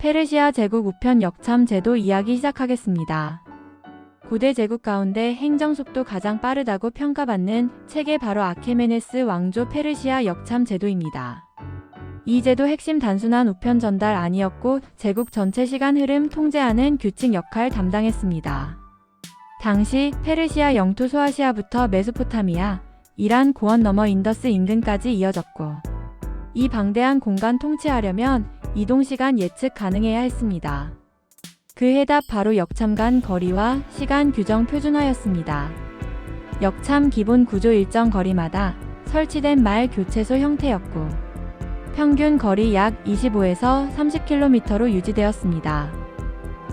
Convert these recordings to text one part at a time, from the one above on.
페르시아 제국 우편 역참 제도 이야기 시작하겠습니다. 고대 제국 가운데 행정 속도 가장 빠르다고 평가받는 책의 바로 아케메네스 왕조 페르시아 역참 제도입니다. 이 제도 핵심 단순한 우편 전달 아니었고 제국 전체 시간 흐름 통제하는 규칙 역할 담당했습니다. 당시 페르시아 영토 소아시아부터 메소포타미아, 이란 고원 넘어 인더스 인근까지 이어졌고 이 방대한 공간 통치하려면 이동 시간 예측 가능해야 했습니다. 그 해답 바로 역참 간 거리와 시간 규정 표준화였습니다. 역참 기본 구조 일정 거리마다 설치된 말 교체소 형태였고 평균 거리 약 25에서 30km로 유지되었습니다.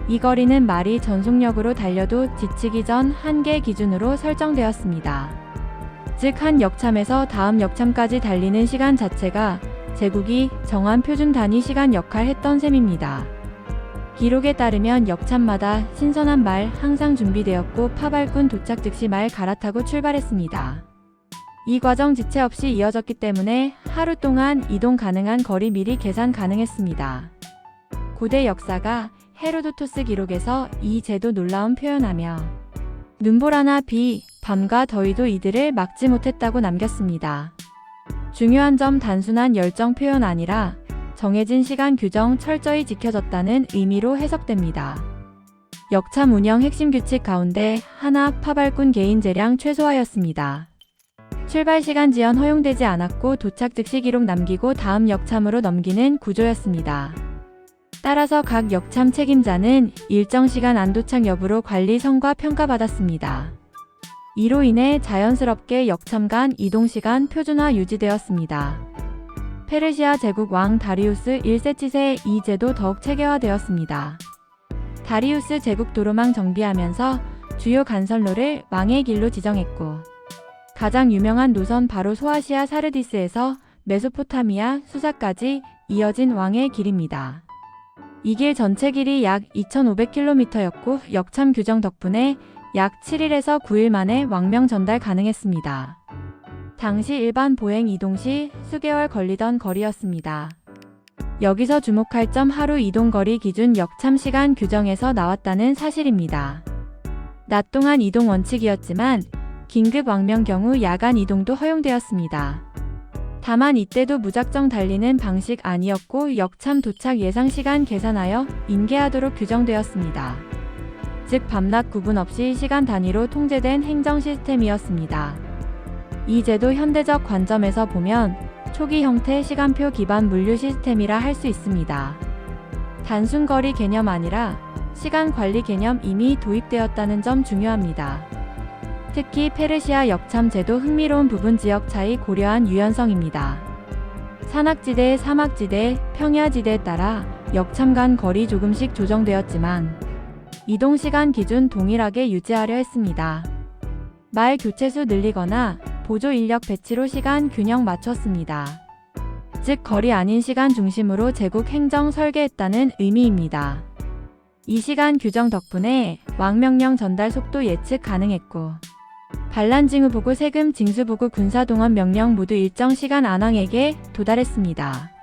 이 거리는 말이 전속력으로 달려도 지치기 전 한계 기준으로 설정되었습니다. 즉 한 역참에서 다음 역참까지 달리는 시간 자체가 제국이 정한 표준 단위 시간 역할 했던 셈입니다. 기록에 따르면 역참마다 신선한 말 항상 준비되었고 파발꾼 도착 즉시 말 갈아타고 출발했습니다. 이 과정 지체 없이 이어졌기 때문에 하루 동안 이동 가능한 거리 미리 계산 가능했습니다. 고대 역사가 헤로도토스 기록에서 이 제도 놀라운 표현하며 눈보라나 비, 밤과 더위도 이들을 막지 못했다고 남겼습니다. 중요한 점 단순한 열정 표현 아니라 정해진 시간 규정 철저히 지켜졌다는 의미로 해석됩니다. 역참 운영 핵심 규칙 가운데 하나 파발꾼 개인 재량 최소화였습니다. 출발 시간 지연 허용되지 않았고 도착 즉시 기록 남기고 다음 역참으로 넘기는 구조였습니다. 따라서 각 역참 책임자는 일정 시간 안 도착 여부로 관리 성과 평가받았습니다. 이로 인해 자연스럽게 역참 간 이동 시간 표준화 유지되었습니다. 페르시아 제국 왕 다리우스 1세치세의 이 제도 더욱 체계화되었습니다. 다리우스 제국 도로망 정비하면서 주요 간선로를 왕의 길로 지정했고 가장 유명한 노선 바로 소아시아 사르디스에서 메소포타미아 수사까지 이어진 왕의 길입니다. 이 길 전체 길이 약 2,500km였고 역참 규정 덕분에 약 7일에서 9일 만에 왕명 전달 가능했습니다. 당시 일반 보행 이동 시 수개월 걸리던 거리였습니다. 여기서 주목할 점 하루 이동 거리 기준 역참 시간 규정에서 나왔다는 사실입니다. 낮 동안 이동 원칙이었지만 긴급 왕명 경우 야간 이동도 허용되었습니다. 다만 이때도 무작정 달리는 방식 아니었고 역참 도착 예상 시간 계산하여 인계하도록 규정되었습니다. 즉 밤낮 구분 없이 시간 단위로 통제된 행정 시스템이었습니다. 이 제도 현대적 관점에서 보면 초기 형태 시간표 기반 물류 시스템이라 할 수 있습니다. 단순 거리 개념 아니라 시간 관리 개념 이미 도입되었다는 점 중요합니다. 특히 페르시아 역참 제도 흥미로운 부분 지역 차이 고려한 유연성입니다. 산악지대, 사막지대, 평야지대에 따라 역참 간 거리 조금씩 조정되었지만 이동 시간 기준 동일하게 유지하려 했습니다. 말 교체수 늘리거나 보조 인력 배치로 시간 균형 맞췄습니다. 즉 거리 아닌 시간 중심으로 제국 행정 설계했다는 의미입니다. 이 시간 규정 덕분에 왕명령 전달 속도 예측 가능했고 반란 징후 보고 세금 징수 보고 군사 동원 명령 모두 일정 시간 안왕에게 도달했습니다.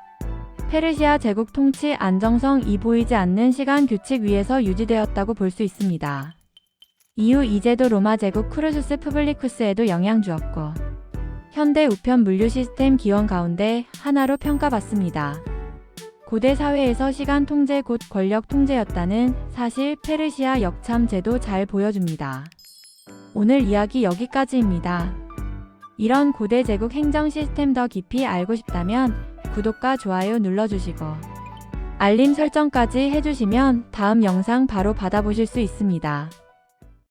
페르시아 제국 통치 안정성이 보이지 않는 시간 규칙 위에서 유지되었다고 볼 수 있습니다. 이후 이제도 로마 제국 쿠르수스 푸블리쿠스에도 영향 주었고 현대 우편 물류 시스템 기원 가운데 하나로 평가받습니다. 고대 사회에서 시간 통제 곧 권력 통제였다는 사실 페르시아 역참 제도 잘 보여줍니다. 오늘 이야기 여기까지입니다. 이런 고대 제국 행정 시스템 더 깊이 알고 싶다면 구독과 좋아요 눌러주시고 알림 설정까지 해주시면 다음 영상 바로 받아보실 수 있습니다.